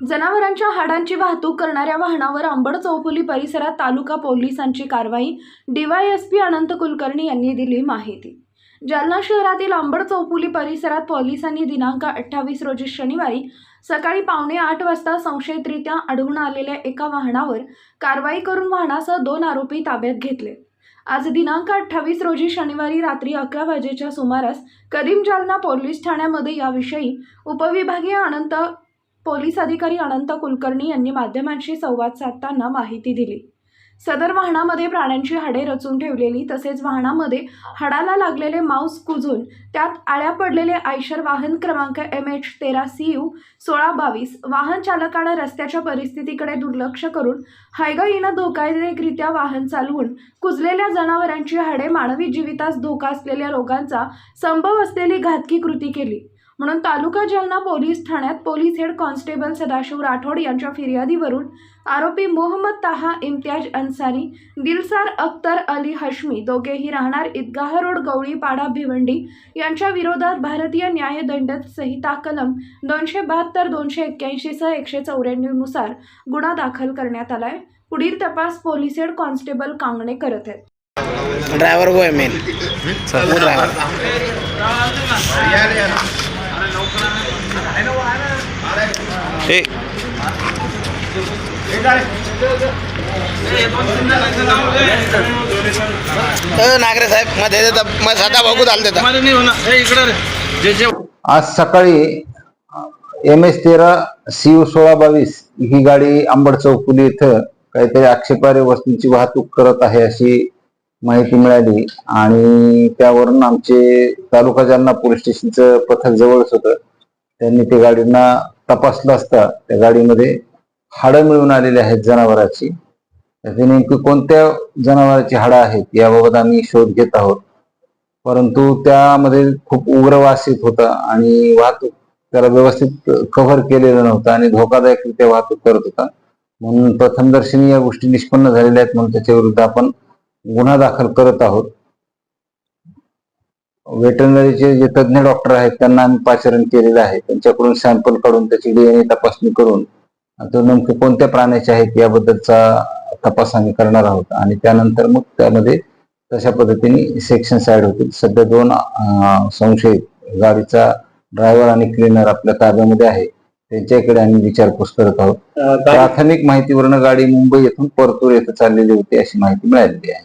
जनावरांच्या हाडांची वाहतूक करणाऱ्या वाहनावर अंबड चौफुली परिसरात तालुका पोलिसांची कारवाई डीवायएसपी अनंत कुलकर्णी यांनी दिली माहिती. जालना शहरातील अंबड चौफुली परिसरात पोलिसांनी दिनांक अठ्ठावीस रोजी शनिवारी सकाळी पावणे आठ वाजता संशयितरित्या आढळून आलेल्या एका वाहनावर कारवाई करून वाहनासह दोन आरोपी ताब्यात घेतले. आज दिनांक अठ्ठावीस रोजी शनिवारी रात्री अकरा वाजेच्या सुमारास कदीम जालना पोलीस ठाण्यामध्ये याविषयी उपविभागीय अनंत पोलीस अधिकारी अनंत कुलकर्णी यांनी माध्यमांशी संवाद साधताना माहिती दिली. सदर वाहनामध्ये प्राण्यांची हाडे रचून ठेवलेली तसेच वाहनामध्ये हाडाला लागलेले मांस कुजून त्यात आळ्या पडलेले आयशर वाहन क्रमांक एम एच तेरा सी यू सोळा बावीस वाहन चालकानं रस्त्याच्या परिस्थितीकडे दुर्लक्ष करून हायगाईनं धोकादायकरित्या वाहन चालवून कुजलेल्या जनावरांची हाडे मानवी जीवितास धोका असलेल्या रोगांचा संभव असलेली घातकी कृती केली. म्हणून तालुका जालना पोलीस ठाण्यात police head constable Sadashiv Rathod यांच्या फिर्यादीवरून आरोपी मोहम्मद ताहा इम्तियाज अन्सारी दिलसार अख्तर अली हशमी दोघेही राहणार ईदगाह रोड गवळीपाडा भिवंडी यांच्या विरोधात भारतीय न्यायदंड संहिता कलम दोनशे बहात्तर दोनशे एक्क्याऐंशी सह एकशे चौऱ्याण्णवनुसार गुन्हा दाखल करण्यात आलाय. पुढील तपास पोलीस हेड कॉन्स्टेबल कांगणे करत आहेत. ड्रायव्हर वो मेन. ड्रायव्हर? ए. नागरे साहेबमध्ये साधा बघू चालते तुम्हाला नाही होणार. हे इकडं रे. जे जे आज सकाळी एम एस तेरा सी यू सोळा बावीस ही गाडी अंबड चौफुली इथं काहीतरी आक्षेपार्ह वस्तूंची वाहतूक करत आहे अशी माहिती मिळाली आणि त्यावरून आमचे तालुका जालना पोलीस स्टेशनचं पथक जवळच होतं. त्यांनी ते गाडींना तपासलं असता त्या गाडीमध्ये हाडं मिळून आलेली आहेत जनावराची. त्याचे नेमकी कोणत्या जनावराची हाडं आहेत याबाबत आम्ही शोध घेत आहोत. परंतु त्यामध्ये खूप उग्र वास येत होता आणि वाहतूक त्याला व्यवस्थित कव्हर केलेलं नव्हतं आणि धोकादायकरित्या वाहतूक करत होता. म्हणून प्रथमदर्शनी या गोष्टी निष्पन्न झालेल्या आहेत म्हणून त्याच्या विरुद्ध आपण गुन्हा दाखल करत आहोत. वेटरनरीचे जे तज्ज्ञ डॉक्टर आहेत त्यांना आम्ही पाचारण केलेलं आहे. त्यांच्याकडून सॅम्पल काढून त्याची डीएनए तपासणी करून तो नेमके कोणत्या प्राण्याचे आहेत याबद्दलचा तपास आम्ही करणार आहोत. आणि त्यानंतर मग त्यामध्ये तशा पद्धतीने सेक्शन साईड होतील सध्या दोन संशयित गाडीचा ड्रायव्हर आणि क्लिनर आपल्या ताब्यामध्ये आहे. त्यांच्याकडे आम्ही विचारपूस करत आहोत. प्राथमिक माहितीवरून गाडी मुंबई येथून परतूर येथे चाललेली होती अशी माहिती मिळालेली आहे.